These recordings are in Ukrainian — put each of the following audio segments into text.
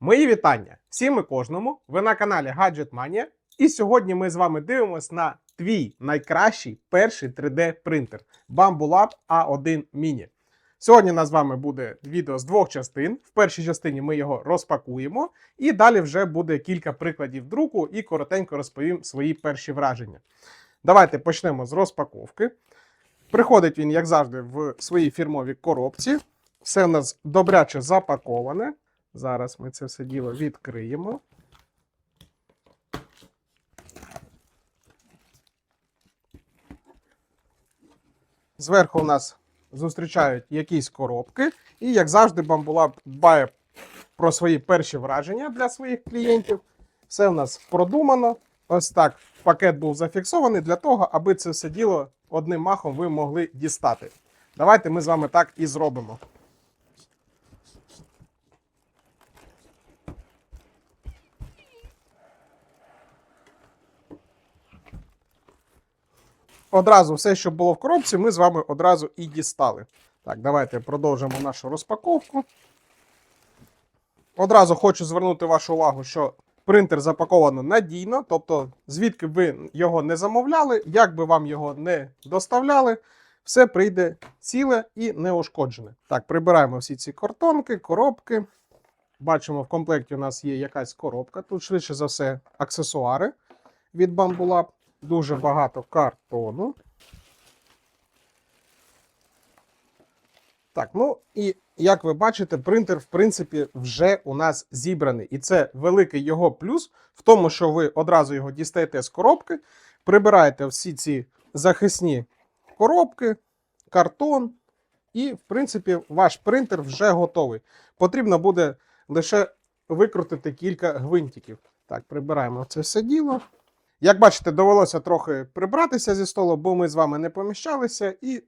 Мої вітання всім і кожному. Ви на каналі Gadget Mania. І сьогодні ми з вами дивимося на твій найкращий перший 3D принтер Bamboo A1 Mini. Сьогодні у нас з вами буде відео з двох частин. В першій частині ми його розпакуємо, і далі вже буде кілька прикладів друку і коротенько розповім свої перші враження. Давайте почнемо з розпаковки. Приходить він, як завжди, в своїй фірмовій коробці. Все у нас добряче запаковане. Зараз ми це все діло відкриємо. Зверху у нас зустрічають якісь коробки, і, як завжди, Bambulab дбає про свої перші враження для своїх клієнтів. Все у нас продумано. Ось так пакет був зафіксований для того, аби це все діло одним махом ви могли дістати. Давайте ми з вами так і зробимо. Одразу все, що було в коробці, ми з вами одразу і дістали. Так, давайте продовжимо нашу розпаковку. Одразу хочу звернути вашу увагу, що принтер запаковано надійно, тобто, звідки ви його не замовляли, як би вам його не доставляли, все прийде ціле і неушкоджене. Так, прибираємо всі ці картонки, коробки. Бачимо, в комплекті у нас є якась коробка. Тут, швидше за все, аксесуари від Bamboo Lab. Дуже багато картону. Так, ну і як ви бачите, принтер, в принципі, вже у нас зібраний. І це великий його плюс в тому, що ви одразу його дістаєте з коробки, прибираєте всі ці захисні коробки, картон, і, в принципі, ваш принтер вже готовий. Потрібно буде лише викрутити кілька гвинтиків. Так, прибираємо це все діло. Як бачите, довелося трохи прибратися зі столу, бо ми з вами не поміщалися. І,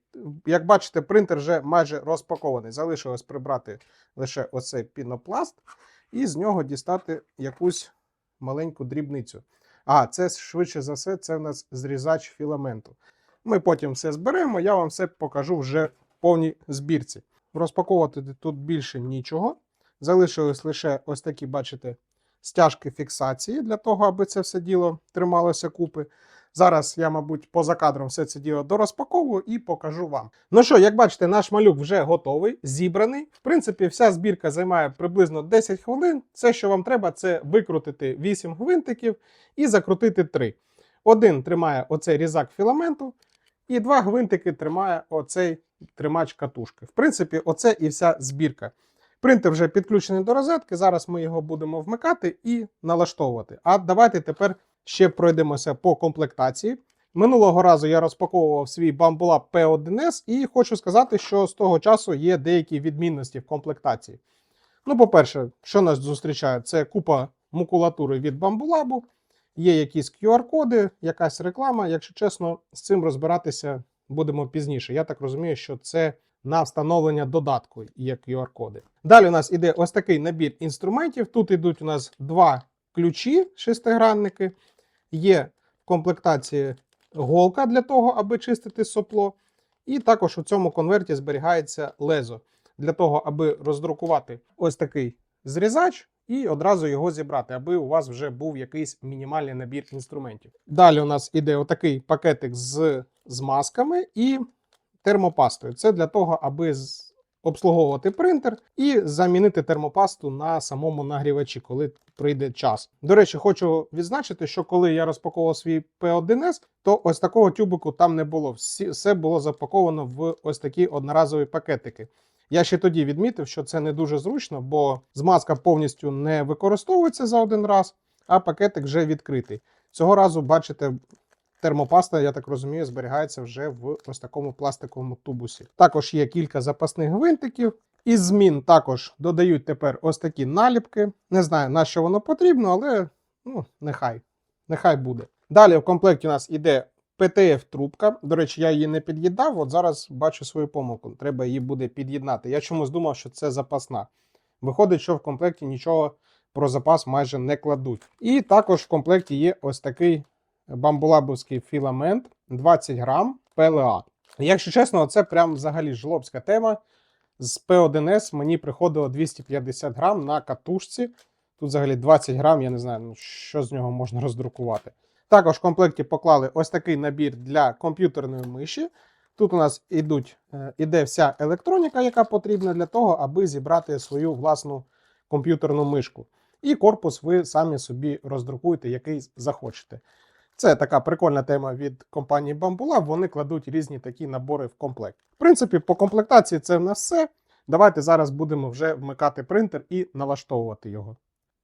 як бачите, принтер вже майже розпакований. Залишилось прибрати лише оцей пінопласт і з нього дістати якусь маленьку дрібницю. А, це швидше за все, це в нас зрізач філаменту. Ми потім все зберемо, я вам все покажу вже в повній збірці. Розпаковувати тут більше нічого. Залишилось лише ось такі, бачите, стяжки фіксації для того, аби це все діло трималося купи. Зараз я, мабуть, поза кадром все це діло дорозпаковую і покажу вам. Ну що, як бачите, наш малюк вже готовий, зібраний. В принципі, вся збірка займає приблизно 10 хвилин. Все, що вам треба, це викрутити 8 гвинтиків і закрутити 3. Один тримає оцей різак філаменту, і два гвинтики тримає оцей тримач катушки. В принципі, оце і вся збірка. Принтер вже підключений до розетки. Зараз ми його будемо вмикати і налаштовувати. А давайте тепер ще пройдемося по комплектації. Минулого разу я розпаковував свій Bamboo P1S і хочу сказати, що з того часу є деякі відмінності в комплектації. Ну, по-перше, що нас зустрічає? Це купа макулатури від Lab, є якісь QR-коди, якась реклама. Якщо чесно, з цим розбиратися будемо пізніше. Я так розумію, що це на встановлення додатку є QR-коди. Далі у нас іде ось такий набір інструментів. Тут йдуть у нас два ключі, шестигранники, є в комплектації голка для того, аби чистити сопло. І також у цьому конверті зберігається лезо для того, аби роздрукувати ось такий зрізач і одразу його зібрати, аби у вас вже був якийсь мінімальний набір інструментів. Далі у нас іде отакий пакетик з змазками і термопастою. Це для того, аби обслуговувати принтер і замінити термопасту на самому нагрівачі, коли прийде час. До речі, хочу відзначити, що коли я розпаковував свій P1S, то ось такого тюбику там не було. Все було запаковано в ось такі одноразові пакетики. Я ще тоді відмітив, що це не дуже зручно, бо змазка повністю не використовується за один раз, а пакетик вже відкритий. Цього разу, бачите, термопаста, я так розумію, зберігається вже в ось такому пластиковому тубусі. Також є кілька запасних гвинтиків. Із змін також додають тепер ось такі наліпки. Не знаю, на що воно потрібно, але ну, нехай. Нехай буде. Далі в комплекті у нас іде PTF-трубка. До речі, я її не під'єднав. От зараз бачу свою помилку. Треба її буде під'єднати. Я чомусь думав, що це запасна. Виходить, що в комплекті нічого про запас майже не кладуть. І також в комплекті є ось такий бамбулабовський філамент 20 грам PLA. Якщо чесно, це прям взагалі жлобська тема. З P1S мені приходило 250 грам на катушці Тут взагалі 20 грам, я не знаю, ну, що з нього можна роздрукувати. Також в комплекті поклали ось такий набір для комп'ютерної миші. Тут у нас ідуть, е, іде вся електроніка, яка потрібна для того, аби зібрати свою власну комп'ютерну мишку. І корпус ви самі собі роздрукуєте, який захочете. Це така прикольна тема від компанії Bamboo Вони кладуть різні такі набори в комплект. В принципі, по комплектації це в нас все. Давайте зараз будемо вже вмикати принтер і налаштовувати його.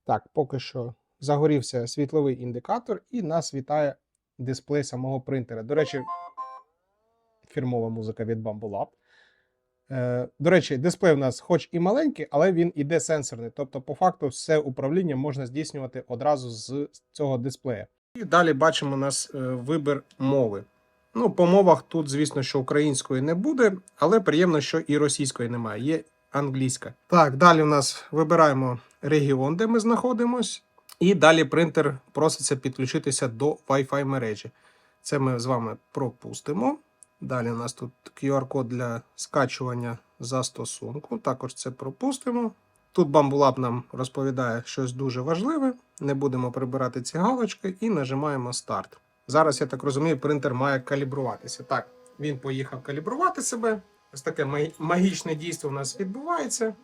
Так, поки що загорівся світловий індикатор, і нас вітає дисплей самого принтера. До речі, фірмова музика від Bamboo Lab. Е, До речі, дисплей у нас хоч і маленький, але він іде сенсорний. Тобто, по факту, все управління можна здійснювати одразу з цього дисплея. І далі бачимо у нас е, вибір мови. Ну, по мовах тут, звісно, що української не буде, але приємно, що і російської немає. Є англійська. Так, далі у нас вибираємо регіон, де ми знаходимось. І далі принтер проситься підключитися до Wi-Fi мережі. Це ми з вами пропустимо. Далі у нас тут QR-код для скачування застосунку. Також це пропустимо. Тут Bamboo нам розповідає щось дуже важливе. Не будемо прибирати ці галочки і нажимаємо старт. Зараз, я так розумію, принтер має калібруватися. Так, він поїхав калібрувати себе. Ось таке магічне дійство у нас відбувається.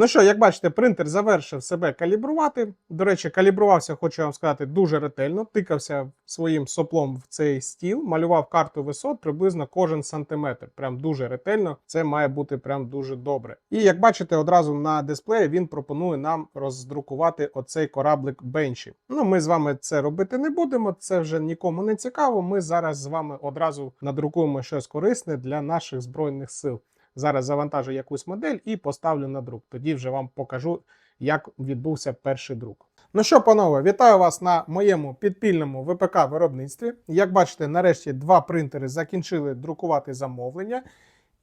Ну що, як бачите, принтер завершив себе калібрувати. До речі, калібрувався, хочу вам сказати, дуже ретельно. Тикався своїм соплом в цей стіл, малював карту висот приблизно кожен сантиметр. Прям дуже ретельно. Це має бути прям дуже добре. І як бачите, одразу на дисплеї він пропонує нам роздрукувати оцей кораблик бенчі. Ну, ми з вами це робити не будемо. Це вже нікому не цікаво. Ми зараз з вами одразу надрукуємо щось корисне для наших збройних сил. Зараз завантажу якусь модель і поставлю на друк. Тоді вже вам покажу, як відбувся перший друк. Ну що, панове, вітаю вас на моєму підпільному ВПК виробництві. Як бачите, нарешті два принтери закінчили друкувати замовлення,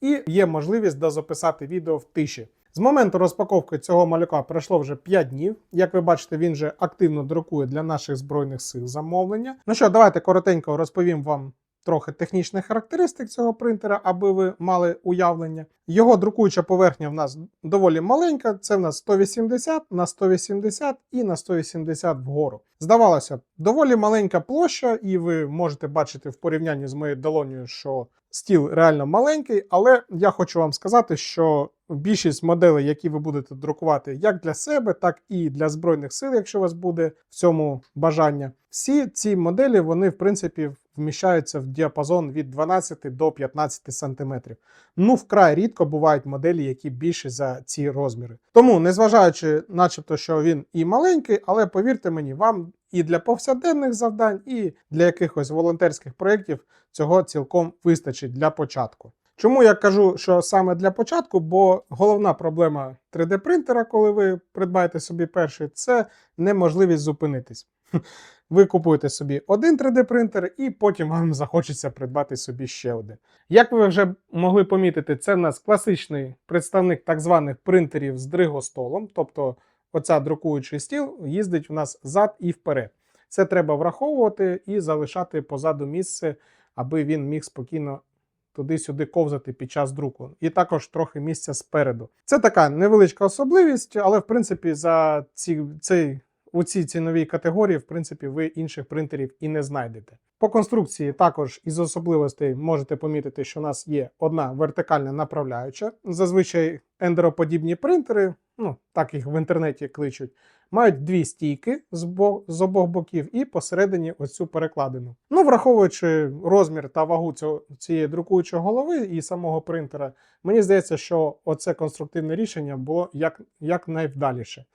і є можливість дозаписати відео в тиші. З моменту розпаковки цього малюка пройшло вже 5 днів. Як ви бачите, він вже активно друкує для наших збройних сил замовлення. Ну що, давайте коротенько розповім вам трохи технічних характеристик цього принтера, аби ви мали уявлення. Його друкуюча поверхня в нас доволі маленька. Це в нас 180 на 180 і на 180 вгору. Здавалося, доволі маленька площа, і ви можете бачити в порівнянні з моєю долонею, що стіл реально маленький, але я хочу вам сказати, що більшість моделей, які ви будете друкувати як для себе, так і для збройних сил, якщо у вас буде в цьому бажання, всі ці моделі вони в принципі вміщаються в діапазон від 12 до 15 сантиметрів. Ну, вкрай рідко бувають моделі, які більші за ці розміри. Тому, незважаючи, начебто, що він і маленький, але повірте мені, вам і для повсякденних завдань, і для якихось волонтерських проєктів цього цілком вистачить для початку. Чому я кажу, що саме для початку? Бо головна проблема 3D-принтера, коли ви придбаєте собі перший, це неможливість зупинитись. Ви купуєте собі один 3D-принтер, і потім вам захочеться придбати собі ще один. Як ви вже могли помітити, це в нас класичний представник так званих принтерів з дригостолом, тобто оця друкуючий стіл їздить у нас зад і вперед. Це треба враховувати і залишати позаду місце, аби він міг спокійно туди-сюди ковзати під час друку, і також трохи місця спереду. Це така невеличка особливість, але в принципі за ці, цей, у цій ціновій категорії, в принципі, ви інших принтерів і не знайдете. По конструкції також із особливостей можете помітити, що у нас є одна вертикальна направляюча. Зазвичай ендероподібні принтери, ну так їх в інтернеті кличуть, мають дві стійки з, бо- з обох боків і посередині ось цю перекладину. Ну, враховуючи розмір та вагу цього, цієї друкуючої голови і самого принтера, мені здається, що оце конструктивне рішення було як, як.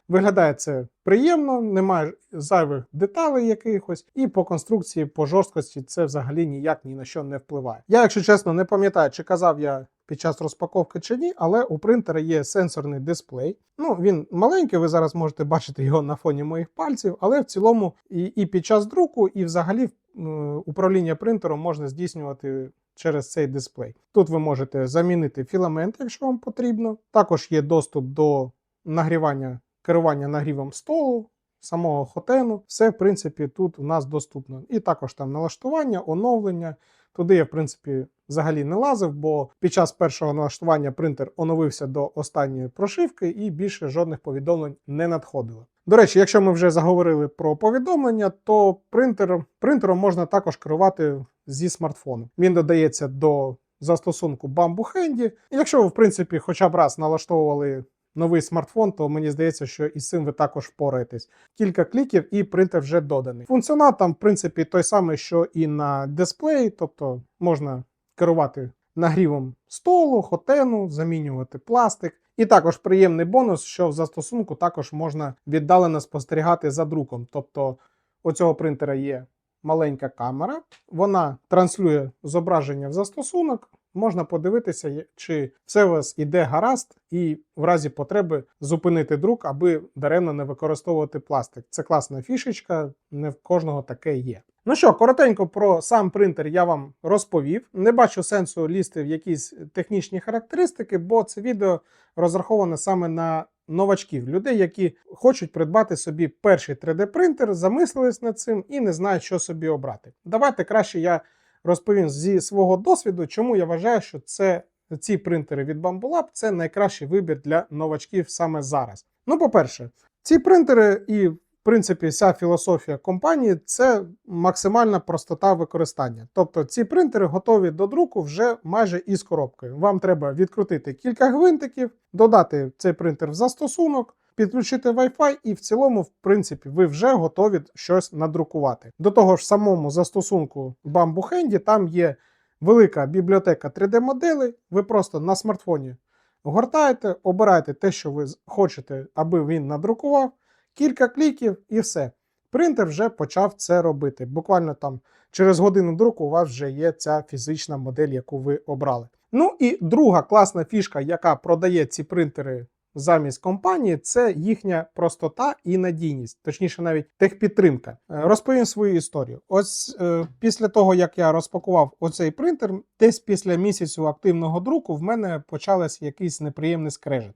Виглядає це приємно, немає зайвих деталей якихось, і по конструкції, по жорсткості це взагалі ніяк ні на що не впливає. Я, якщо чесно, не пам'ятаю, чи казав я під час розпаковки чи ні, але у принтера є сенсорний дисплей. Ну, він маленький, ви зараз можете бачити його на фоні моїх пальців, але в цілому і, і під час друку, і взагалі е, управління принтером можна здійснювати через цей дисплей. Тут ви можете замінити філамент, якщо вам потрібно. Також є доступ до нагрівання керування нагрівом столу. самого хотену. Все, в принципі, тут у нас доступно. І також там налаштування, оновлення. Туди я, в принципі, взагалі не лазив, бо під час першого налаштування принтер оновився до останньої прошивки і більше жодних повідомлень не надходило. До речі, якщо ми вже заговорили про повідомлення, то принтер, принтером можна також керувати зі смартфону. Він додається до застосунку Bamboo Handy. І якщо ви, в принципі, хоча б раз налаштовували новий смартфон, то мені здається, що із цим ви також впораєтесь. Кілька кліків і принтер вже доданий. Функціонал там, в принципі, той самий, що і на дисплеї, тобто можна керувати нагрівом столу, хотену, замінювати пластик. І також приємний бонус, що в застосунку також можна віддалено спостерігати за друком. Тобто у цього принтера є маленька камера, вона транслює зображення в застосунок. Можна подивитися, чи все у вас іде гаразд, і в разі потреби зупинити друк, аби даремно не використовувати пластик. Це класна фішечка, не в кожного таке є. Ну що, коротенько про сам принтер я вам розповів. Не бачу сенсу лізти в якісь технічні характеристики, бо це відео розраховане саме на новачків, людей, які хочуть придбати собі перший 3D-принтер, замислились над цим і не знають, що собі обрати. Давайте краще я розповім зі свого досвіду, чому я вважаю, що це ці принтери від Bamboo Lab – це найкращий вибір для новачків саме зараз. Ну, по-перше, ці принтери і в принципі вся філософія компанії це максимальна простота використання. Тобто ці принтери готові до друку вже майже із коробкою. Вам треба відкрутити кілька гвинтиків, додати цей принтер в застосунок, підключити Wi-Fi, і в цілому, в принципі, ви вже готові щось надрукувати. До того ж, в самому застосунку Bamboo Handy там є велика бібліотека 3D-моделей. Ви просто на смартфоні гортаєте, обираєте те, що ви хочете, аби він надрукував, кілька кліків і все. Принтер вже почав це робити. Буквально там через годину друку у вас вже є ця фізична модель, яку ви обрали. Ну і друга класна фішка, яка продає ці принтери замість компанії, це їхня простота і надійність, точніше, навіть техпідтримка. Е, Розповім свою історію. Ось е, після того, як я розпакував оцей принтер, десь після місяцю активного друку в мене почався якийсь неприємний скрежет.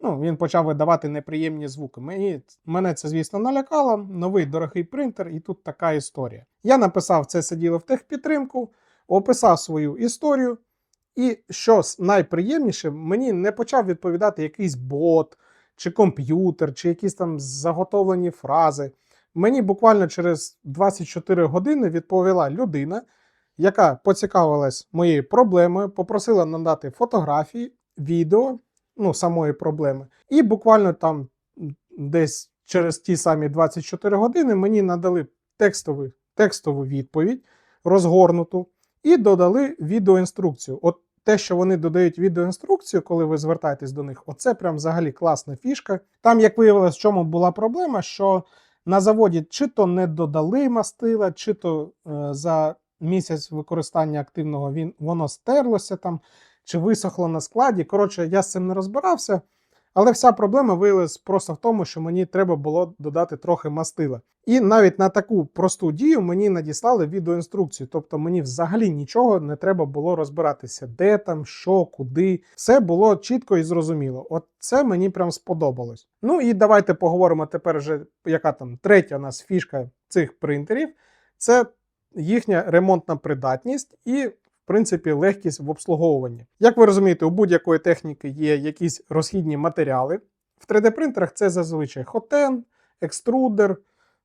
Ну, він почав видавати неприємні звуки. Мені, мене це, звісно, налякало. Новий дорогий принтер, і тут така історія. Я написав це сиділо в техпідтримку, описав свою історію. І що найприємніше, мені не почав відповідати якийсь бот, чи комп'ютер, чи якісь там заготовлені фрази. Мені буквально через 24 години відповіла людина, яка поцікавилась моєю проблемою, попросила надати фотографії, відео ну, самої проблеми. І буквально там десь через ті самі 24 години мені надали текстову, текстову відповідь, розгорнуту, і додали відеоінструкцію. От те, що вони додають відеоінструкцію, коли ви звертаєтесь до них, оце прям взагалі класна фішка. Там, як виявилось, в чому була проблема, що на заводі чи то не додали мастила, чи то е, за місяць використання активного він, воно стерлося там, чи висохло на складі. Коротше, я з цим не розбирався. Але вся проблема виявилась просто в тому, що мені треба було додати трохи мастила. І навіть на таку просту дію мені надіслали відеоінструкцію. Тобто мені взагалі нічого не треба було розбиратися, де там, що, куди. Все було чітко і зрозуміло. От це мені прям сподобалось. Ну і давайте поговоримо тепер вже, яка там третя у нас фішка цих принтерів. Це їхня ремонтна придатність і принципі, легкість в обслуговуванні. Як ви розумієте, у будь-якої техніки є якісь розхідні матеріали. В 3D-принтерах це зазвичай хотен, екструдер,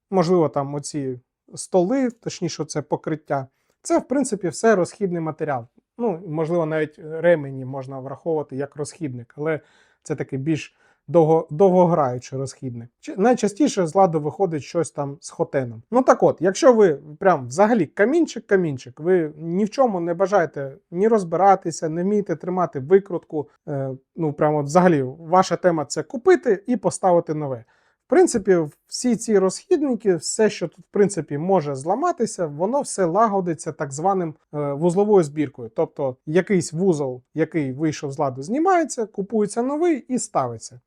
можливо, там оці столи, точніше, це покриття. Це, в принципі, все розхідний матеріал. Ну, можливо, навіть ремені можна враховувати як розхідник, але це такий більш довго, довгограючий розхідник. Найчастіше з ладу виходить щось там з хотеном. Ну так от, якщо ви прям взагалі камінчик-камінчик, ви ні в чому не бажаєте ні розбиратися, не вмієте тримати викрутку. Е, ну прямо взагалі ваша тема це купити і поставити нове. В принципі, всі ці розхідники, все, що тут в принципі може зламатися, воно все лагодиться так званим е, вузловою збіркою. Тобто якийсь вузол, який вийшов з ладу, знімається, купується новий і ставиться.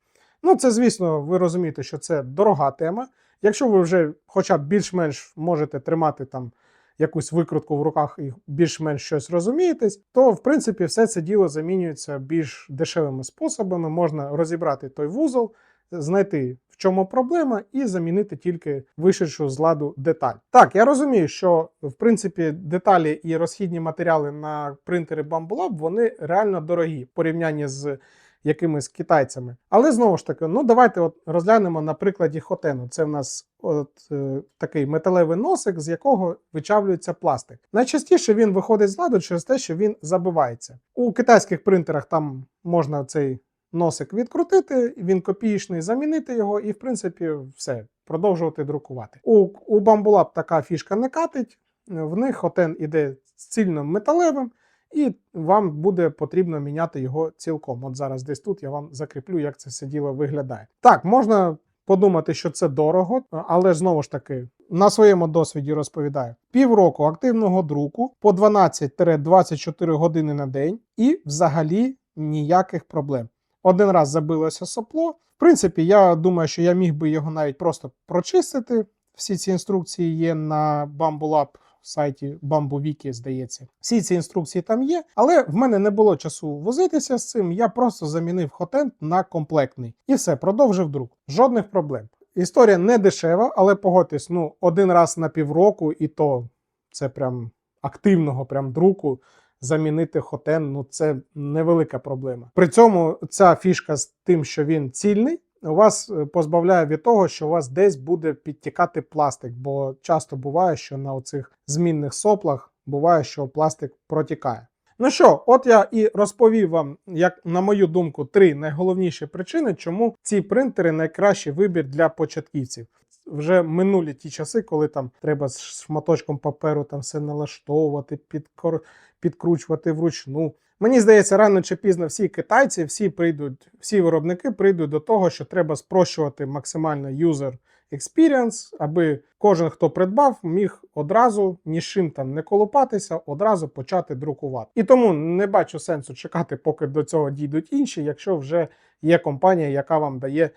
Ну, це, звісно, ви розумієте, що це дорога тема. Якщо ви вже хоча б більш-менш можете тримати там якусь викрутку в руках і більш-менш щось розумієтесь, то в принципі все це діло замінюється більш дешевими способами. Можна розібрати той вузол, знайти, в чому проблема, і замінити тільки вишедшу з ладу деталь. Так, я розумію, що в принципі деталі і розхідні матеріали на принтери Bambulab, вони реально дорогі в порівнянні з якимись китайцями. Але знову ж таки, ну давайте от розглянемо на прикладі хотену. Це в нас от е, такий металевий носик, з якого вичавлюється пластик. Найчастіше він виходить з ладу через те, що він забивається. У китайських принтерах там можна цей носик відкрутити, він копієчний, замінити його, і в принципі все, продовжувати друкувати. У, у Bambulab така фішка не катить. В них хотен іде з цільним металевим, і вам буде потрібно міняти його цілком. От зараз десь тут я вам закріплю, як це все діло виглядає. Так, можна подумати, що це дорого, але знову ж таки. На своєму досвіді розповідаю: півроку активного друку по 12-24 години на день, і взагалі ніяких проблем. Один раз забилося сопло. В принципі, я думаю, що я міг би його навіть просто прочистити. Всі ці інструкції є на Bambulab сайті BambuWiki, здається. Всі ці інструкції там є, але в мене не було часу возитися з цим. Я просто замінив хотент на комплектний і все, продовжив друк. Жодних проблем. Історія не дешева, але погодьтесь, ну один раз на півроку, і то це прям активного прям друку. Замінити хотен, ну це невелика проблема. При цьому ця фішка з тим, що він цільний, вас е, позбавляє від того, що у вас десь буде підтікати пластик, бо часто буває, що на оцих змінних соплах буває, що пластик протікає. Ну що, от я і розповів вам, як на мою думку, три найголовніші причини, чому ці принтери найкращий вибір для початківців. Вже минулі ті часи, коли там треба з шматочком паперу там все налаштовувати, підкор... підкручувати вручну. Мені здається, рано чи пізно всі китайці, всі прийдуть, всі виробники прийдуть до того, що треба спрощувати максимально user experience, аби кожен, хто придбав, міг одразу ні з чим там не колупатися, одразу почати друкувати. І тому не бачу сенсу чекати, поки до цього дійдуть інші, якщо вже є компанія, яка вам дає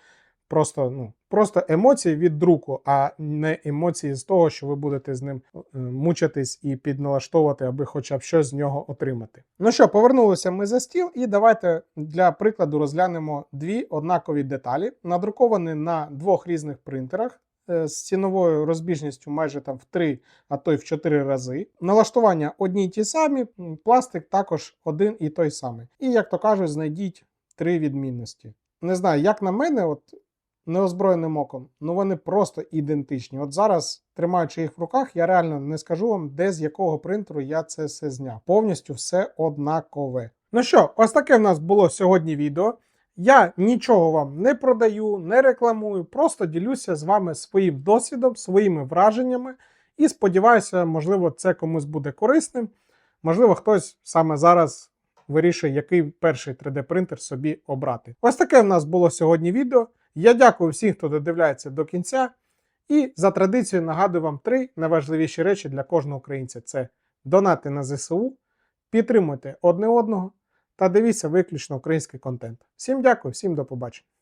просто ну, просто емоції від друку, а не емоції з того, що ви будете з ним е, мучитись і підналаштовувати, аби хоча б щось з нього отримати. Ну що, повернулися ми за стіл, і давайте для прикладу розглянемо дві однакові деталі, надруковані на двох різних принтерах. е, З ціновою розбіжністю майже там в 3, а то й в 4 рази. Налаштування одні й ті самі, пластик також один і той самий. І, як то кажуть, знайдіть три відмінності. Не знаю, як на мене, от неозброєним оком, ну вони просто ідентичні. От зараз, тримаючи їх в руках, я реально не скажу вам, де з якого принтеру я це все зняв. Повністю все однакове. Ну що, ось таке в нас було сьогодні відео. Я нічого вам не продаю, не рекламую, просто ділюся з вами своїм досвідом, своїми враженнями. І сподіваюся, можливо, це комусь буде корисним. Можливо, хтось саме зараз вирішує, який перший 3D-принтер собі обрати. Ось таке в нас було сьогодні відео. Я дякую всім, хто додивляється до кінця. І за традицією нагадую вам три найважливіші речі для кожного українця: це донати на ЗСУ, підтримуйте одне одного та дивіться виключно український контент. Всім дякую, всім до побачення.